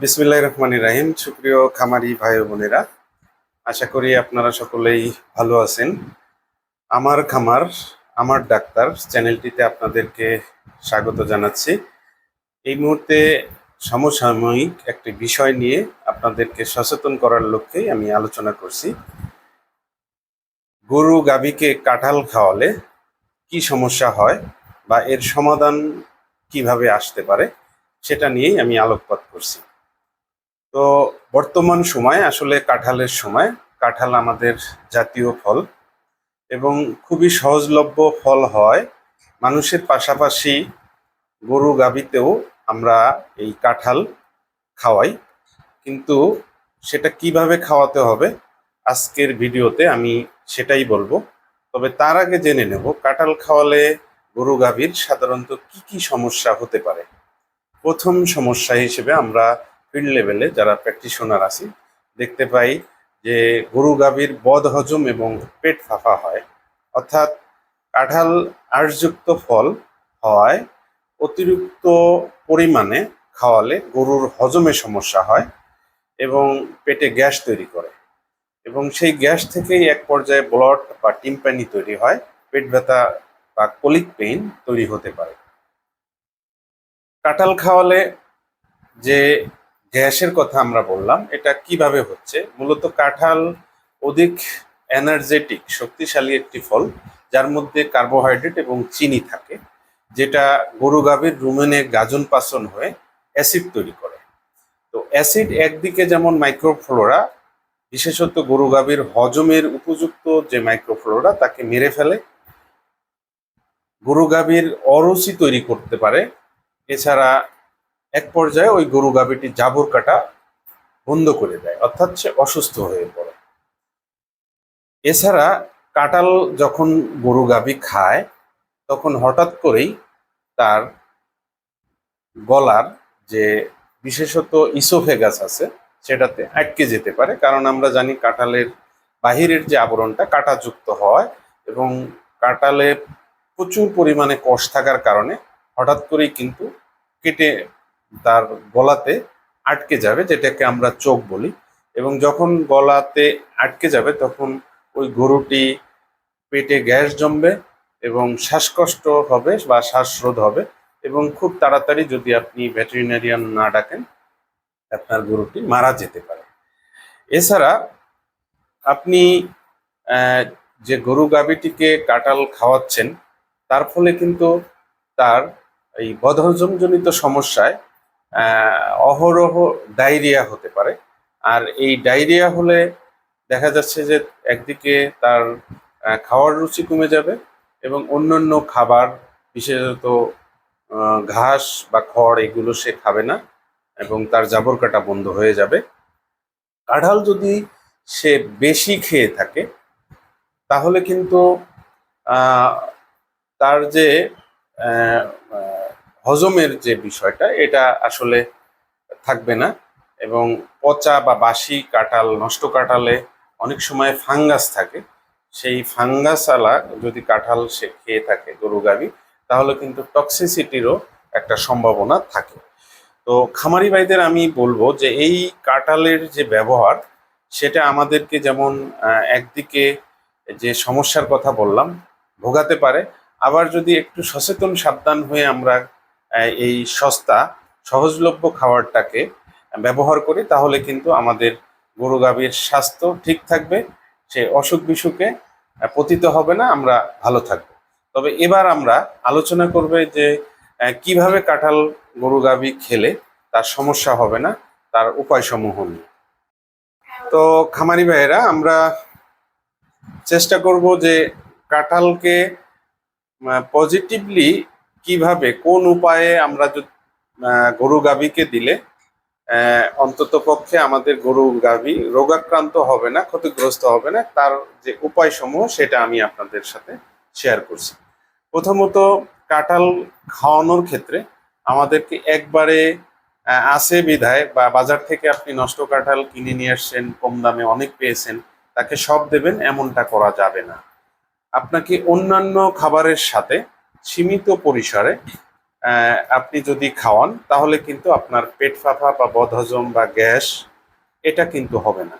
বিসমিল্লাহ রহমান রাহিম। সুপ্রিয় খামারি ভাই বোনেরা, আশা করি আপনারা সকলেই ভালো আছেন। আমার খামার, আমার ডাক্তার চ্যানেলটিতে আপনাদেরকে স্বাগত জানাচ্ছি। এই মুহূর্তে সমসাময়িক একটি বিষয় নিয়ে আপনাদেরকে সচেতন করার লক্ষ্যেই আমি আলোচনা করছি। গরু গাভীকে কাঁঠাল খাওয়ালে কি সমস্যা হয় বা এর সমাধান কীভাবে আসতে পারে? সেটা নিয়েই আমি আলোকপাত করছি। তো বর্তমান সময়, আসলে কাঁঠালের সময়, কাঁঠাল আমাদের জাতীয় ফল এবং খুবই সহজলভ্য ফল হয়। মানুষের পাশাপাশি গরু গাভীতেও আমরা এই কাঁঠাল খাওয়াই। কিন্তু সেটা কীভাবে খাওয়াতে হবে, আজকের ভিডিওতে আমি সেটাই বলব। তবে তার আগে জেনে নেব, কাঁঠাল খাওয়ালে গরু গাভীর সাধারণত কি কি সমস্যা হতে পারে? প্রথম সমস্যা হিসেবে আমরা ফিল্ড লেভেলে যারা প্র্যাকটিশনার আছি, দেখতে পাই যে গরু, গাভীর বদ হজম এবং পেট ফাঁপা হয়। অর্থাৎ কাঁঠাল আঁশযুক্ত ফল হওয়ায় অতিরিক্ত পরিমাণে খাওয়ালে গরুর হজমে সমস্যা হয় এবং পেটে গ্যাস তৈরি করে। এবং সেই গ্যাস থেকেই এক পর্যায়ে ব্লড বা টিম্পানি তৈরি হয়, পেট ব্যথা বা কলিক পেইন তৈরি হতে পারে। কাঁঠাল খাওয়ালে যে গ্যাসের কথা আমরা বললাম, এটা কীভাবে হচ্ছে? মূলত কাঁঠাল অধিক এনার্জেটিক, শক্তিশালী একটি ফল, যার মধ্যে কার্বোহাইড্রেট এবং চিনি থাকে, যেটা গরু গাভীর রুমেনে গাজন পাচন হয়ে অ্যাসিড তৈরি করে। তো অ্যাসিড একদিকে যেমন মাইক্রোফ্লোরা, বিশেষত গরু গাভীর হজমের উপযুক্ত যে মাইক্রোফ্লোরা, তাকে মেরে ফেলে। গরু গাভীর অরুচি তৈরি করতে পারে এছাড়া এক পর্যায়ে ওই গরু গাভীটি জাবর কাটা বন্ধ করে দেয়, অর্থাৎ সে অসুস্থ হয়ে পড়ে। এছাড়া কাঁঠাল যখন গরু গাভী খায়, তখন হঠাৎ করেই তার গলার যে বিশেষত ইসোফেগাস আছে, সেটাতে আটকে যেতে পারে। কারণ আমরা জানি কাঁঠালের বাহিরের যে আবরণটা, কাঁটাযুক্ত হয় এবং কাঁঠালে প্রচুর পরিমাণে কষ থাকার কারণে হঠাৎ করেই কিন্তু কেটে তার গলাতে আটকে যাবে, যেটাকে আমরা চোখ বলি। এবং যখন গলাতে আটকে যাবে, তখন ওই গরুটি পেটে গ্যাস জমবে এবং শ্বাসকষ্ট হবে বা শ্বাসরোধ হবে। এবং খুব তাড়াতাড়ি যদি আপনি ভেটেরিনারিয়ান না ডাকেন, আপনার গরুটি মারা যেতে পারে। এছাড়া আপনি যে গরু গাভীটিকে কাঁঠাল খাওয়াচ্ছেন, তার ফলে কিন্তু তার এই বদহজমজনিত সমস্যায় অহরহ ডায়রিয়া হতে পারে। আর এই ডায়রিয়া হলে দেখা যাচ্ছে যে একদিকে তার খাওয়ার রুচি কমে যাবে এবং অন্যান্য খাবার, বিশেষত ঘাস বা খড় এগুলো সে খাবে না এবং তার জাবর কাটা বন্ধ হয়ে যাবে। কাঁঠাল যদি সে বেশি খেয়ে থাকে, তাহলে কিন্তু তার যে হজমের যে বিষয়টা, এটা আসলে থাকবে না। এবং পচা বা বাসি কাঁঠাল, নষ্ট কাঁঠালে অনেক সময় ফাঙ্গাস থাকে। সেই ফাঙ্গাস আলা যদি কাঁঠাল সে খেয়ে থাকে, গরু গাভী, তাহলে কিন্তু টক্সিসিটিরও একটা সম্ভাবনা থাকে। তো খামারি ভাইদের আমি বলব যে, এই কাঁঠালের যে ব্যবহার, সেটা আমাদেরকে যেমন একদিকে যে সমস্যার কথা বললাম, ভোগাতে পারে, আবার যদি একটু সচেতন, সাবধান হয়ে আমরা এই সস্তা, সহজলভ্য খাবারটাকে ব্যবহার করি তাহলে কিন্তু আমাদের গরু গাভীর স্বাস্থ্য ঠিক থাকবে, সে অসুখ বিসুখে পতিত হবে না, আমরা ভালো থাকব। তবে এবার আমরা আলোচনা করবে যে কীভাবে কাঁঠাল গরু গাভী খেলে তার সমস্যা হবে না, তার উপায়সমূহ নিয়ে। তো খামারি ভাইয়েরা, আমরা চেষ্টা করব যে কাঁঠালকে পজিটিভলি কীভাবে, কোন উপায়ে আমরা যদি গরু গাভীকে দিলে অন্তত পক্ষে আমাদের গরু গাভী রোগাক্রান্ত হবে না, ক্ষতিগ্রস্ত হবে না, তার যে উপায় সমূহ সেটা আমি আপনাদের সাথে শেয়ার করছি। প্রথমত, কাঁঠাল খাওয়ানোর ক্ষেত্রে আমাদেরকে একবারে আছে বিধায় বা বাজার থেকে আপনি নষ্ট কাঁঠাল কিনে নিয়ে আসছেন, কম দামে অনেক পেয়েছেন, তাকে সব দেবেন, এমনটা করা যাবে না। আপনাকে অন্যান্য খাবারের সাথে সীমিত পরিসরে আপনি যদি খাওয়ান, তাহলে কিন্তু আপনার পেট ফাঁপা বা বদহজম বা গ্যাস, এটা কিন্তু হবে না।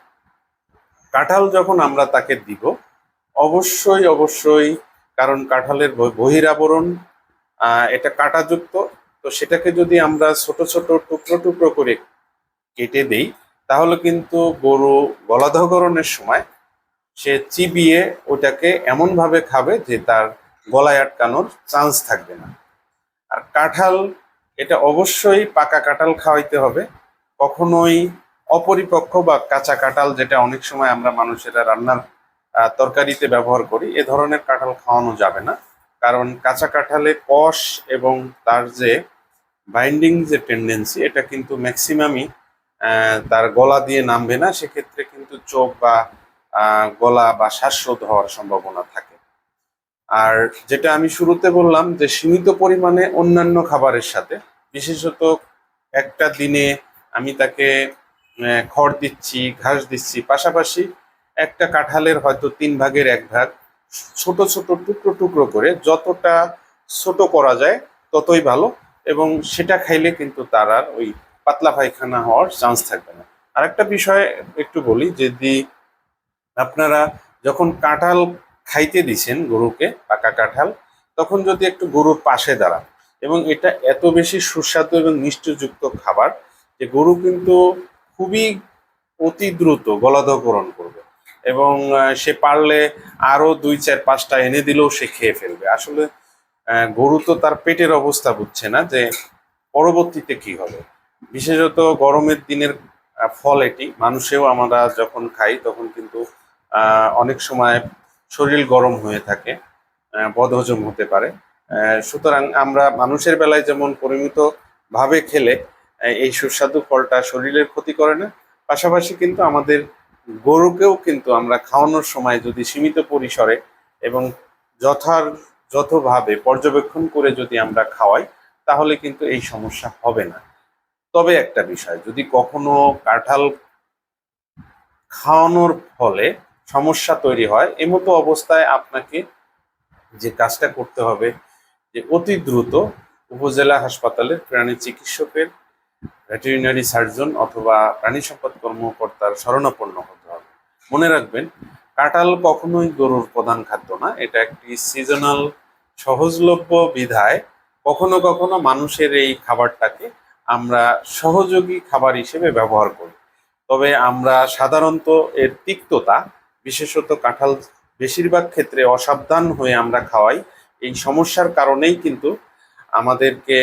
কাঁঠাল যখন আমরা তাকে দিব, অবশ্যই অবশ্যই, কারণ কাঁঠালের বহি- বহিরাবরণ এটা কাঁটাযুক্ত, তো সেটাকে যদি আমরা ছোট ছোট, টুকরো টুকরো করে কেটে দেই, তাহলে কিন্তু গরু গলাধকরণের সময় সে চিবিয়ে ওটাকে এমনভাবে খাবে যে তার গলায় আটকানোর চান্স থাকবে না। আর কাঁঠাল, এটা অবশ্যই পাকা কাঁঠাল খাওয়াইতে হবে। কখনোই অপরিপক্ক বা কাঁচা কাঁঠাল, যেটা অনেক সময় আমরা মানুষেরা রান্নার তরকারিতে ব্যবহার করি, এ ধরনের কাঁঠাল খাওয়ানো যাবে না। কারণ কাঁচা কাঁঠালে কষ এবং তার যে বাইন্ডিং যে টেন্ডেন্সি এটা কিন্তু ম্যাক্সিমামই তার গলা দিয়ে নামবে না। সেক্ষেত্রে কিন্তু চোখ বা গলা বা শ্বাসরোধ হওয়ার সম্ভাবনা থাকে। আর যেটা আমি শুরুতে বললাম যে সীমিত পরিমাণে অন্যান্য খাবারের সাথে, বিশেষত একটা দিনে আমি তাকে খড় দিচ্ছি, ঘাস দিচ্ছি, পাশাপাশি একটা কাঁঠালের হয়তো তিন ভাগের এক ভাগ, ছোট ছোট টুকরো টুকরো করে যতটা ছোট করা যায় ততই ভালো এবং সেটা খাইলে কিন্তু তার আর ওই পাতলা পায়খানা হওয়ার চান্স থাকবে না। আরেকটা বিষয় একটু বলি, যদি আপনারা যখন কাঁঠাল খাইতে দিছেন গরুকে পাকা কাঁঠাল, তখন যদি একটু গরুর পাশে দাঁড়ান। এবং এটা এত বেশি সুস্বাদু এবং মিষ্টযুক্ত খাবার যে গরু কিন্তু খুবই অতি দ্রুত গলাধকরণ করবে। এবং সে পারলে আরও দুই, চার, পাঁচটা এনে দিলেও সে খেয়ে ফেলবে। আসলে গরু তো তার পেটের অবস্থা বুঝছে না যে পরবর্তীতে কি হবে। বিশেষত গরমের দিনের ফল এটি। মানুষেও আমরা যখন খাই তখন কিন্তু অনেক সময় শরীর গরম হয়ে থাকে বদহজম হতে পারে। সুতরাং আমরা মানুষের বেলায় যেমন পরিমিত ভাবে খেলে এই সুস্বাদু ফলটা শরীরের ক্ষতি করে না, পাশাপাশি কিন্তু আমাদের গরুকেও কিন্তু আমরা খাওয়ানোর সময় যদি সীমিত পরিসরে এবং যথার যথভাবে পর্যবেক্ষণ করে যদি আমরা খাওয়াই, তাহলে কিন্তু এই সমস্যা হবে না। তবে একটা বিষয়, যদি কখনো কাঁঠাল খাওয়ানোর ফলে সমস্যা তৈরি হয় এমতো অবস্থায় আপনাকে যে কাজটা করতে হবে, যে অতি দ্রুত উপজেলা হাসপাতালের প্রাণী চিকিৎসকের, ভেটেরিনারি সার্জন অথবা প্রাণী সম্পদ কর্মকর্তার শরণাপন্ন হতে হবে। মনে রাখবেন কাঁটাল কখনোই গরুর প্রধান খাদ্য না, এটা একটি সিজনাল সহজলভ্য বিধায় কখনো কখনো মানুষের এই খাবারটাকে আমরা সহযোগী খাবার হিসেবে ব্যবহার করি। তবে আমরা সাধারণত এর তিক্ততা বিশেষত কাঁঠাল বেশিরভাগ ক্ষেত্রে অসাবধান হয়ে আমরা খাওয়াই। এই সমস্যার কারণেই কিন্তু আমাদেরকে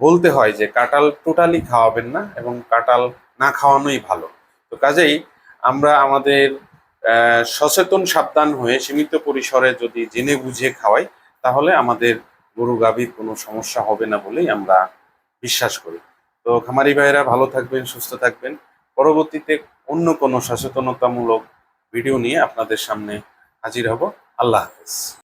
বলতে হয় যে, কাঁঠাল টোটালি খাওয়াবেন না এবং কাঁঠাল না খাওয়ানোই ভালো। তো কাজেই আমরা আমাদের সচেতন, সাবধান হয়ে সীমিত পরিসরে যদি জেনে বুঝে খাওয়াই, তাহলে আমাদের গরু গাভীর কোনো সমস্যা হবে না বলেই আমরা বিশ্বাস করি। তো খামারি ভাইয়েরা ভালো থাকবেন, সুস্থ থাকবেন। পরবর্তীতে অন্য কোনো সচেতনতামূলক ভিডিও নিয়ে আপনাদের সামনে হাজির হব। আল্লাহ হাফেজ।